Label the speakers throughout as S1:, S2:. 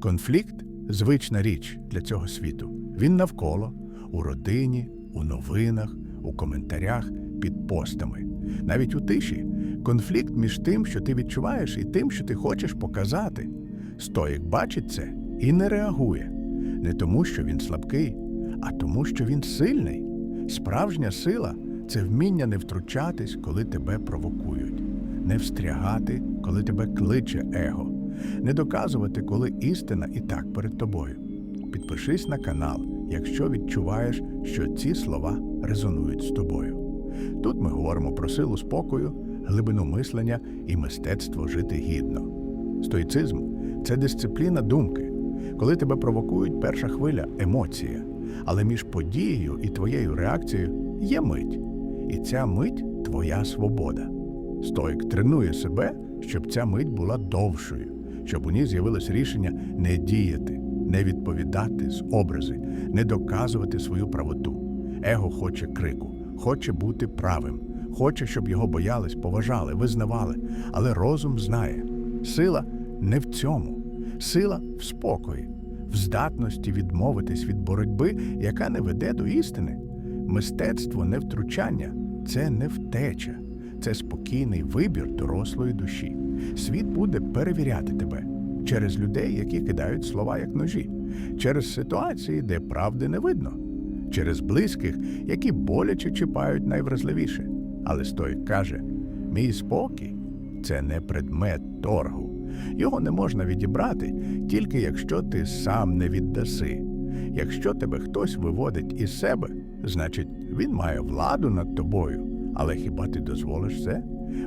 S1: Конфлікт звична річ для цього світу. Він навколо, у родині, у новинах, у коментарях, під постами. Навіть у тиші конфлікт між тим, що ти відчуваєш, і тим, що ти хочеш показати. Стоїк бачить це і не реагує. Не тому, що він слабкий, а тому, що він сильний. Справжня сила це вміння не втручатись, коли тебе провокують, не встрягати, коли тебе кличе его, не доказувати, коли істина і так перед тобою. Підпишись на канал, якщо відчуваєш, що ці слова резонують з тобою. Тут ми говоримо про силу спокою, глибину мислення і мистецтво жити гідно. Стоїцизм це дисципліна думки, коли тебе провокують перша хвиля емоція, але між подією і твоєю реакцією є мить, і ця мить твоя свобода. Стоїк тренує себе, щоб ця мить була довшою, щоб у ній з'явилось рішення не діяти, не відповідати з образи, не доказувати свою правоту. Его хоче крику, хоче бути правим, хоче, щоб його боялись, поважали, визнавали. Але розум знає, сила не в цьому, сила в спокої, в здатності відмовитись від боротьби, яка не веде до істини. Мистецтво не втручання, це не втеча, це спокійний вибір дорослої душі. Світ буде перевіряти тебе через людей, які кидають слова як ножі, через ситуації, де правди не видно, через близьких, які боляче чіпають найвразливіше. Але Стоїк каже: мій спокій це не предмет торгу. Його не можна відібрати, тільки якщо ти сам не віддаси. Якщо тебе хтось виводить із себе, значить він має владу над тобою. Але хіба ти дозволиш це?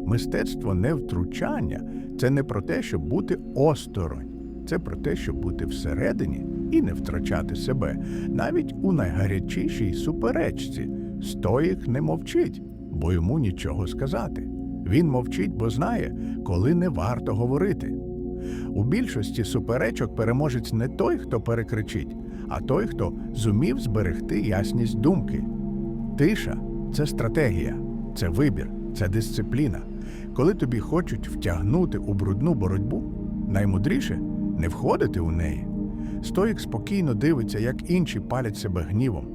S1: Мистецтво не втручання, це не про те, щоб бути осторонь, це про те, щоб бути всередині і не втрачати себе. Навіть у найгарячішій суперечці стоїк не мовчить, бо йому нічого сказати. Він мовчить, бо знає, коли не варто говорити. У більшості суперечок переможець не той, хто перекричить, а той, хто зумів зберегти ясність думки. Тиша це стратегія, це вибір, це дисципліна. Коли тобі хочуть втягнути у брудну боротьбу, наймудріше не входити у неї. Стоїк спокійно дивиться, як інші палять себе гнівом,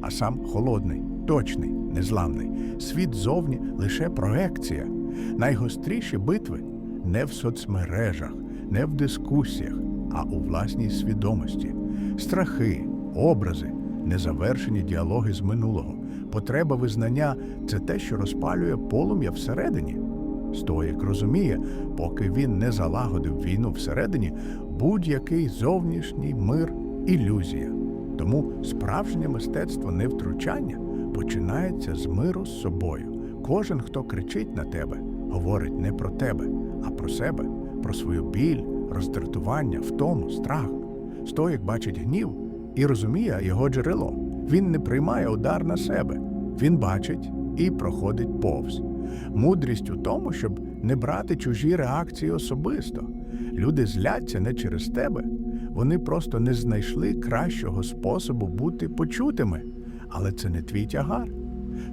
S1: а сам холодний, точний, незламний. Світ зовні лише проекція. Найгостріші битви не в соцмережах, не в дискусіях, а у власній свідомості. Страхи, образи, незавершені діалоги з минулого. Потреба визнання це те, що розпалює полум'я всередині. Стоїк розуміє, поки він не залагодив війну всередині, будь-який зовнішній мир ілюзія. Тому справжнє мистецтво невтручання починається з миру з собою. Кожен, хто кричить на тебе, говорить не про тебе, а про себе, про свою біль, роздратування, втому, страх. Стоїк бачить гнів і розуміє його джерело. Він не приймає удар на себе, він бачить і проходить повз. Мудрість у тому, щоб не брати чужі реакції особисто. Люди зляться не через тебе, вони просто не знайшли кращого способу бути почутими. Але це не твій тягар.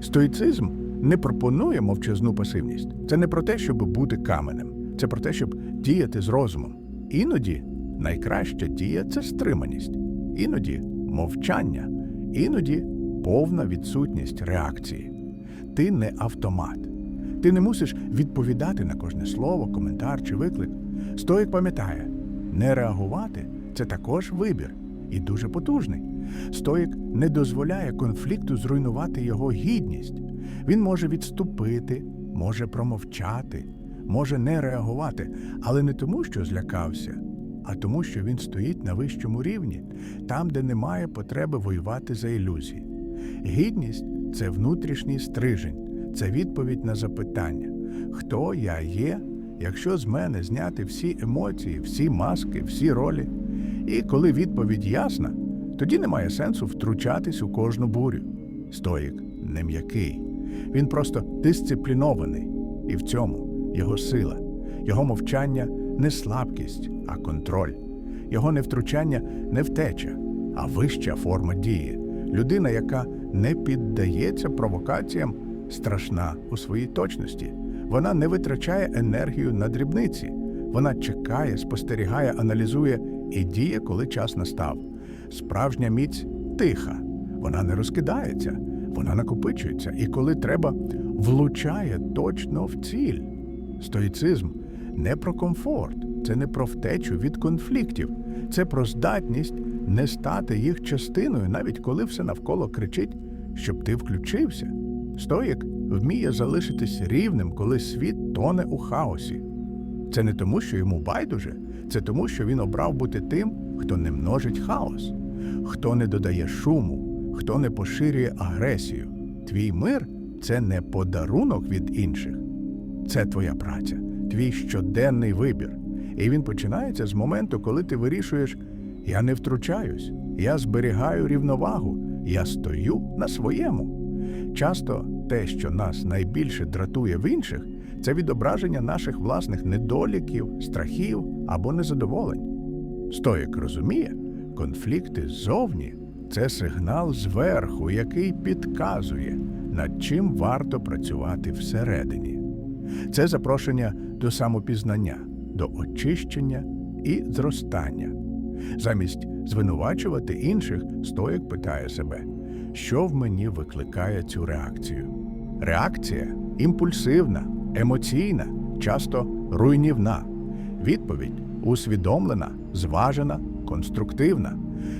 S1: Стоїцизм не пропонує мовчазну пасивність. Це не про те, щоб бути каменем, це про те, щоб діяти з розумом. Іноді найкраща дія це стриманість, іноді мовчання, іноді повна відсутність реакції. Ти не автомат. Ти не мусиш відповідати на кожне слово, коментар чи виклик. Стоїк пам'ятає, не реагувати це також вибір і дуже потужний. Стоїк не дозволяє конфлікту зруйнувати його гідність. Він може відступити, може промовчати, може не реагувати, але не тому, що злякався, а тому, що він стоїть на вищому рівні, там, де немає потреби воювати за ілюзії. Гідність це внутрішній стрижень, це відповідь на запитання, хто я є, якщо з мене зняти всі емоції, всі маски, всі ролі. І коли відповідь ясна, тоді немає сенсу втручатись у кожну бурю. Стоїк не м'який. Він просто дисциплінований, і в цьому його сила, його мовчання не слабкість, а контроль, його невтручання не втеча, а вища форма дії. Людина, яка не піддається провокаціям, страшна у своїй точності. Вона не витрачає енергію на дрібниці. Вона чекає, спостерігає, аналізує і діє, коли час настав. Справжня міць тиха, вона не розкидається, вона накопичується, і коли треба, влучає точно в ціль. Стоїцизм не про комфорт, це не про втечу від конфліктів, це про здатність не стати їх частиною, навіть коли все навколо кричить, щоб ти включився. Стоїк вміє залишитись рівним, коли світ тоне у хаосі. Це не тому, що йому байдуже, це тому, що він обрав бути тим, хто не множить хаос, хто не додає шуму, хто не поширює агресію. Твій мир це не подарунок від інших, це твоя праця, твій щоденний вибір. І він починається з моменту, коли ти вирішуєш: я не втручаюсь, я зберігаю рівновагу, я стою на своєму. Часто те, що нас найбільше дратує в інших, це відображення наших власних недоліків, страхів або незадоволень. Стоїк розуміє, конфлікти ззовні це сигнал зверху, який підказує, над чим варто працювати всередині. Це запрошення до самопізнання, до очищення і зростання. Замість звинувачувати інших, стоїк питає себе, що в мені викликає цю реакцію. Реакція імпульсивна, емоційна, часто руйнівна. Відповідь усвідомлена, зважена, конструктивна.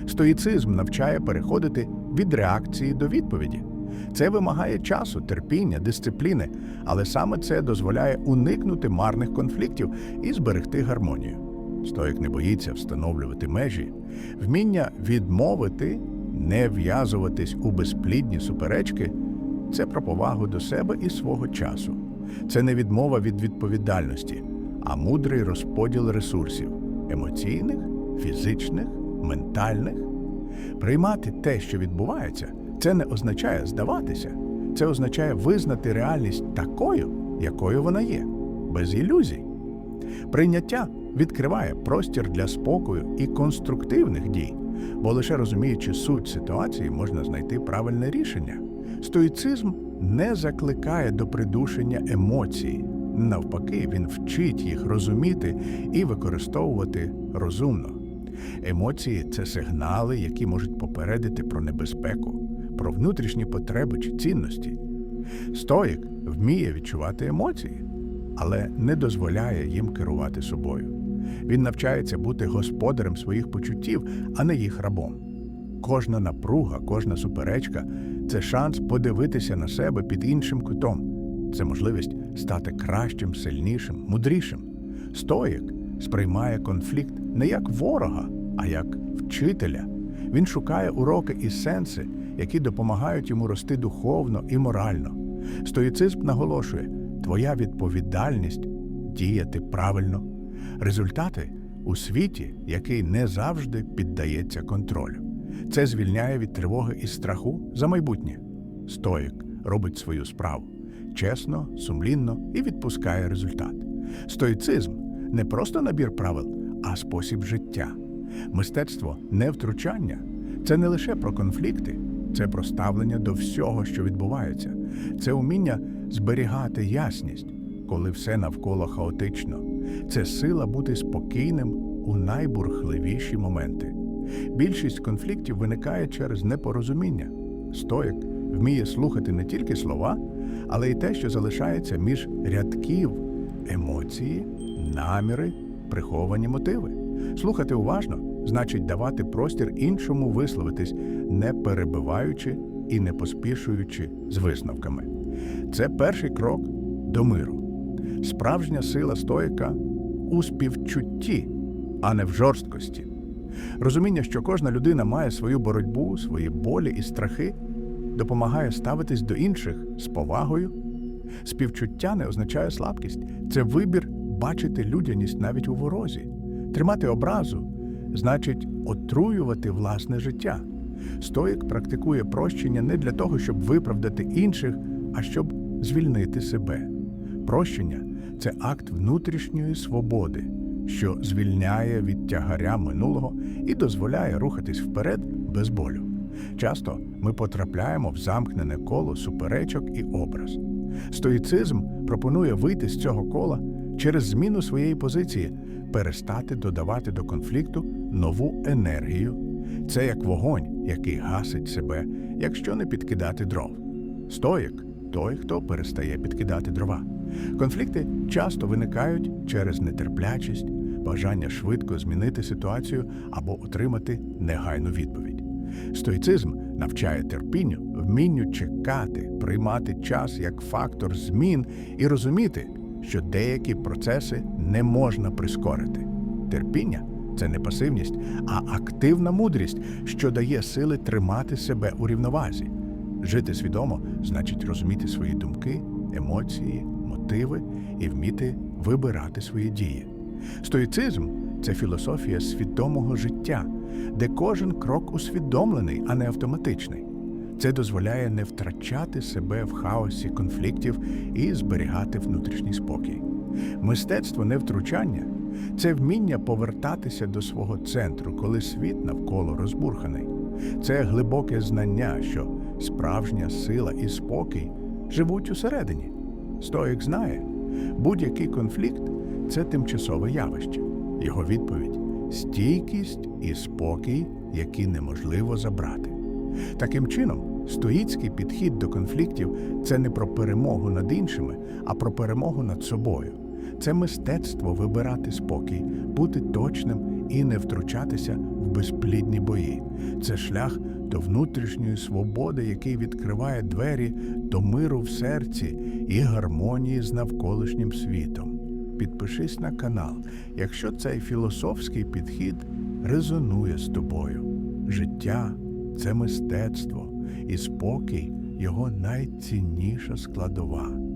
S1: Стоїцизм навчає переходити від реакції до відповіді. Це вимагає часу, терпіння, дисципліни, але саме це дозволяє уникнути марних конфліктів і зберегти гармонію. Стоїк не боїться встановлювати межі, вміння відмовити, не в'язуватись у безплідні суперечки це про повагу до себе і свого часу. Це не відмова від відповідальності, а мудрий розподіл ресурсів емоційних, фізичних, ментальних. Приймати те, що відбувається, це не означає здаватися, це означає визнати реальність такою, якою вона є, без ілюзій. Прийняття відкриває простір для спокою і конструктивних дій, бо лише розуміючи суть ситуації, можна знайти правильне рішення. Стоїцизм не закликає до придушення емоцій. Навпаки, він вчить їх розуміти і використовувати розумно. Емоції це сигнали, які можуть попередити про небезпеку, про внутрішні потреби чи цінності. Стоїк вміє відчувати емоції, але не дозволяє їм керувати собою. Він навчається бути господарем своїх почуттів, а не їх рабом. Кожна напруга, кожна суперечка це шанс подивитися на себе під іншим кутом. Це можливість стати кращим, сильнішим, мудрішим. Стоїк сприймає конфлікт не як ворога, а як вчителя. Він шукає уроки і сенси, які допомагають йому рости духовно і морально. Стоїцизм наголошує, твоя відповідальність діяти правильно. Результати у світі, який не завжди піддається контролю. Це звільняє від тривоги і страху за майбутнє. Стоїк робить свою справу чесно, сумлінно і відпускає результат. Стоїцизм не просто набір правил, а спосіб життя. Мистецтво не втручання. Це не лише про конфлікти, це про ставлення до всього, що відбувається. Це уміння зберігати ясність, коли все навколо хаотично. Це сила бути спокійним у найбурхливіші моменти. Більшість конфліктів виникає через непорозуміння. Стоїк вміє слухати не тільки слова, але й те, що залишається між рядків емоції, наміри, приховані мотиви. Слухати уважно значить давати простір іншому висловитись, не перебиваючи і не поспішуючи з висновками. Це перший крок до миру. Справжня сила стоїка у співчутті, а не в жорсткості. Розуміння, що кожна людина має свою боротьбу, свої болі і страхи, допомагає ставитись до інших з повагою. Співчуття не означає слабкість, це вибір бачити людяність навіть у ворозі. Тримати образу значить отруювати власне життя. Стоїк практикує прощення не для того, щоб виправдати інших, а щоб звільнити себе. Прощення це акт внутрішньої свободи, що звільняє від тягаря минулого і дозволяє рухатись вперед без болю. Часто ми потрапляємо в замкнене коло суперечок і образ. Стоїцизм пропонує вийти з цього кола через зміну своєї позиції перестати додавати до конфлікту нову енергію. Це як вогонь, який гасить себе, якщо не підкидати дров. Стоїк той, хто перестає підкидати дрова. Конфлікти часто виникають через нетерплячість, бажання швидко змінити ситуацію або отримати негайну відповідь. Стоїцизм навчає терпінню, вмінню чекати, приймати час як фактор змін і розуміти, що деякі процеси не можна прискорити. Терпіння це не пасивність, а активна мудрість, що дає сили тримати себе у рівновазі. Жити свідомо значить розуміти свої думки, емоції, мотиви і вміти вибирати свої дії. Стоїцизм це філософія свідомого життя, де кожен крок усвідомлений, а не автоматичний. Це дозволяє не втрачати себе в хаосі конфліктів і зберігати внутрішній спокій. Мистецтво не втручання це вміння повертатися до свого центру, коли світ навколо розбурханий. Це глибоке знання, що справжня сила і спокій живуть усередині. Стоїк знає, будь-який конфлікт це тимчасове явище. Його відповідь стійкість і спокій, які неможливо забрати. Таким чином, стоїцький підхід до конфліктів це не про перемогу над іншими, а про перемогу над собою. Це мистецтво вибирати спокій, бути точним і не втручатися в безплідні бої. Це шлях до внутрішньої свободи, який відкриває двері до миру в серці і гармонії з навколишнім світом. Підпишись на канал, якщо цей філософський підхід резонує з тобою. Життя це мистецтво, і спокій його найцінніша складова.